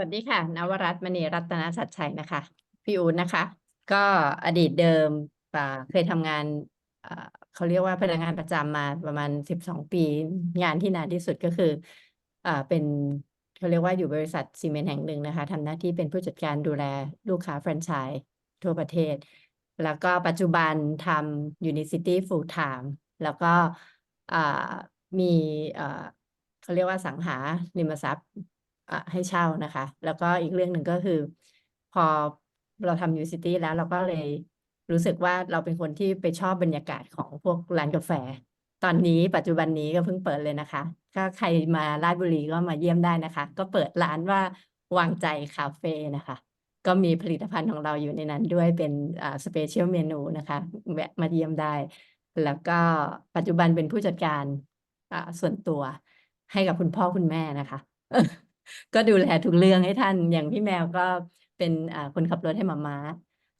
สวัสดีค่ะ นวรัตน์มณีรัตนสัจชัยนะคะ พี่อูนนะคะ ก็อดีตเดิมเคยทำงานเขาเรียกว่าพนักงานประจำมาประมาณสิบสองปี งานที่นานที่สุดก็คืออเป็นเขาเรียกว่าอยู่บริษัทซีเมนต์แห่งหนึ่งนะคะทำหน้าที่เป็นผู้จัดการดูแลลูกค้าแฟรนไชส์ทั่วประเทศ แล้วก็ปัจจุบันทำ Unicity Full Time แล้วก็มีเขาเรียกว่าสังหาริมทรัพย์ ให้เช่านะคะ แล้วก็อีกเรื่องหนึ่งก็คือ พอเราทำยูซิตี้แล้วเราก็เลยรู้สึกว่าเราเป็นคนที่ไปชอบบรรยากาศของพวกร้านกาแฟ ตอนนี้ปัจจุบันนี้ก็เพิ่งเปิดเลยนะคะ ถ้าใครมาราชบุรีก็มาเยี่ยมได้นะคะ ก็เปิดร้านว่าวางใจคาเฟ่นะคะ ก็มีผลิตภัณฑ์ของเราอยู่ในนั้นด้วยเป็นอ่าสเปเชียลเมนูนะคะแวะมาเยี่ยมได้ แล้วก็ปัจจุบันเป็นผู้จัดการอ่าส่วนตัวให้กับคุณพ่อคุณแม่นะคะ ก็ดูแลทุกเรื่องให้ท่าน อย่างพี่แมวก็เป็นคนขับรถให้หมาม้า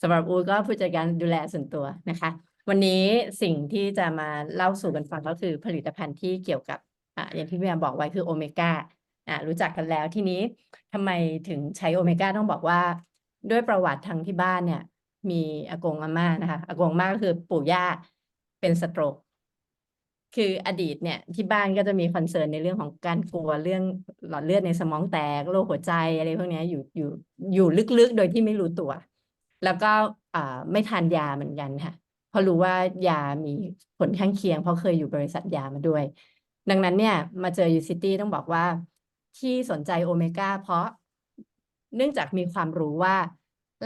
สำหรับอูก็ผู้จัดการดูแลส่วนตัวนะคะ วันนี้สิ่งที่จะมาเล่าสู่กันฟังก็คือผลิตภัณฑ์ที่เกี่ยวกับออย่างที่พี่แมวบอกไว้คือโอเมก้าอ่ารู้จักกันแล้วทีนี้ทำไมถึงใช้โอเมก้าต้องบอกว่าด้วยประวัติทางที่บ้านเนี่ย มีอากงอาม่านะคะอากงอาม่าก็คือปู่ย่าเป็นสโตรก คืออดีตเนี่ยที่บ้านก็จะมีคอนเซิร์นในเรื่องของการกลัวเรื่องหลอดเลือดในสมองแตกโรคหัวใจอะไรพวกนี้อยู่อยู่อยู่ลึกๆ โดยที่ไม่รู้ตัว แล้วก็ไม่ทานยาเหมือนกันค่ะเพราะรู้ว่ายามีผลข้างเคียง เพราะเคยอยู่บริษัทยามาด้วย ดังนั้นเนี่ยมาเจอยูซิตี้ต้องบอกว่า ที่สนใจโอเมก้าเพราะเนื่องจากมีความรู้ว่า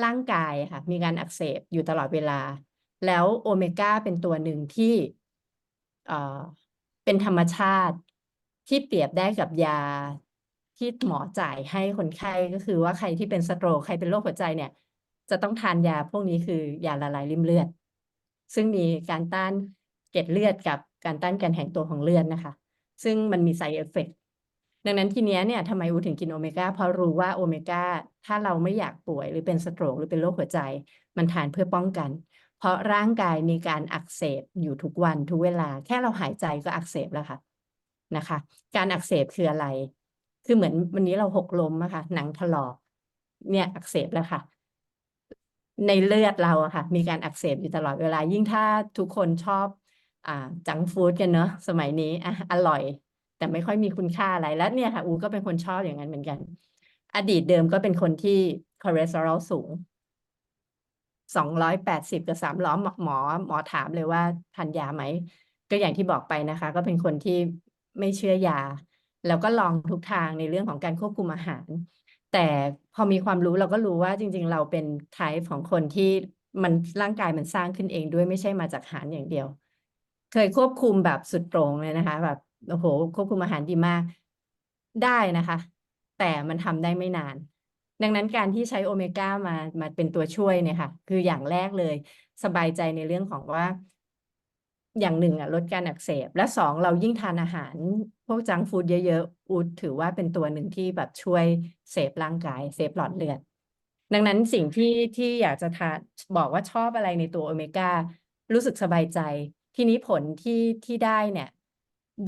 ร่างกายค่ะมีการอักเสบอยู่ตลอดเวลา แล้วโอเมก้าเป็นตัวหนึ่งที่ เอ่อเป็นธรรมชาติที่เปรียบได้กับยาที่หมอจ่ายให้คนไข้ก็คือว่าใครที่เป็นสโตรกใครเป็นโรคหัวใจเนี่ย จะต้องทานยาพวกนี้คือยาละลายริ่มเลือด ซึ่งมีการต้านเกล็ดเลือดกับการต้านการแข็งตัวของเลือดนะคะ ซึ่งมันมี side effect ดังนั้นทีเนี้ยเนี่ยทำไมอูถึงกินโอเมก้าเพราะรู้ว่าโอเมก้าถ้าเราไม่อยากป่วยหรือเป็นสโตรกหรือเป็นโรคหัวใจ มันทานเพื่อป้องกัน เพราะร่างกายมีการอักเสบอยู่ทุกวันทุกเวลา แค่เราหายใจก็อักเสบแล้วค่ะนะคะ การอักเสบคืออะไร คือเหมือนวันนี้เราหกล้มอะค่ะ หนังถลอกเนี่ยอักเสบแล้วค่ะ ในเลือดเราอะค่ะ มีการอักเสบอยู่ตลอดเวลา ยิ่งถ้าทุกคนชอบอ่าจังฟู้ดกันเนอะสมัยนี้อะอร่อย แต่ไม่ค่อยมีคุณค่าอะไรแล้วเนี่ยค่ะ อูก็เป็นคนชอบอย่างนั้นเหมือนกัน อดีตเดิมก็เป็นคนที่คอเลสเตอรอลสูง สองร้อยแปดสิบกับสามร้อยหมอหมอหมอถามเลยว่าทานยาไหม ก็อย่างที่บอกไปนะคะ ก็เป็นคนที่ไม่เชื่อยา แล้วก็ลองทุกทางในเรื่องของการควบคุมอาหาร แต่พอมีความรู้เราก็รู้ว่าจริง ๆ เราเป็นไทป์ของคนที่มันร่างกายมันสร้างขึ้นเองด้วยไม่ใช่มาจากอาหารอย่างเดียว เคยควบคุมแบบสุดโปร่งเลยนะคะ แบบโอ้โหควบคุมอาหารดีมากได้นะคะ แต่มันทำได้ไม่นาน ดังนั้นการที่ใช้โอเมก้ามามาเป็นตัวช่วยเนี่ยค่ะ คืออย่างแรกเลย สบายใจในเรื่องของว่า อย่างหนึ่งอะลดการอักเสบ และสองเรายิ่งทานอาหาร พวกจังฟู้ดเยอะๆอูดถือว่าเป็นตัวหนึ่งที่แบบช่วยเซฟร่างกายเซฟหลอดเลือด ดังนั้นสิ่งที่ที่อยากจะทานบอกว่าชอบอะไรในตัวโอเมก้ารู้สึกสบายใจ ทีนี้ผลที่ที่ได้เนี่ย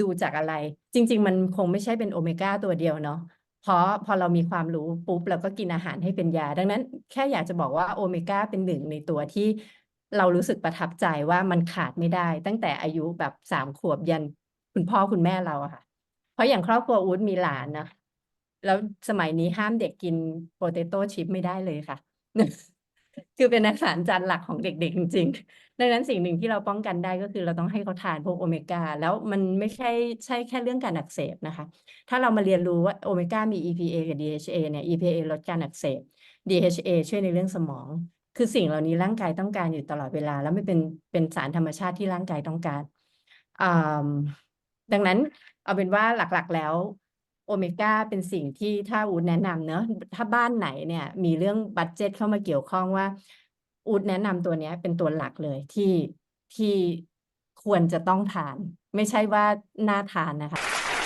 ดูจากอะไร จริง ๆ มันคงไม่ใช่เป็นโอเมก้าตัวเดียวเนาะ พราะพอเรามีความรู้ปุ๊บเราก็กินอาหารให้เป็นยา ดังนั้นแค่อยากจะบอกว่าโอเมก้าเป็นหนึ่งในตัวที่เรารู้สึกประทับใจว่ามันขาดไม่ได้ ตั้งแต่อายุแบบสามขวบยันคุณพ่อคุณแม่เราอะค่ะ เพราะอย่างครอบครัวอู๊ดมีหลานนะแล้วสมัยนี้ห้ามเด็กกินโปเตโต้ชิพไม่ได้เลยค่ะ คือเป็นอาหารจานหลักของเด็กๆ จริงๆ ดังนั้นสิ่งหนึ่งที่เราป้องกันได้ก็คือเราต้องให้เขาทานพวกโอเมก้าแล้วมันไม่ใช่ใช่แค่เรื่องการอักเสบนะคะ ถ้าเรามาเรียนรู้ว่าโอเมก้ามี EPA กับ DHA เนี่ย EPA ลดการอักเสบ DHA ช่วยในเรื่องสมอง คือสิ่งเหล่านี้ร่างกายต้องการอยู่ตลอดเวลา แล้วไม่เป็นเป็นสารธรรมชาติที่ร่างกายต้องการดังนั้นเอาเป็นว่าหลักๆแล้ว โอเมก้าเป็นสิ่งที่ถ้าอูดแนะนำเนอะถ้าบ้านไหนเนี่ย มีเรื่องบัตเจ็ตเข้ามาเกี่ยวข้องว่าอูดแนะนำตัวเนี้ยเป็นตัวหลักเลยที่ที่ควรจะต้องทาน ไม่ใช่ว่าน่าทานนะคะ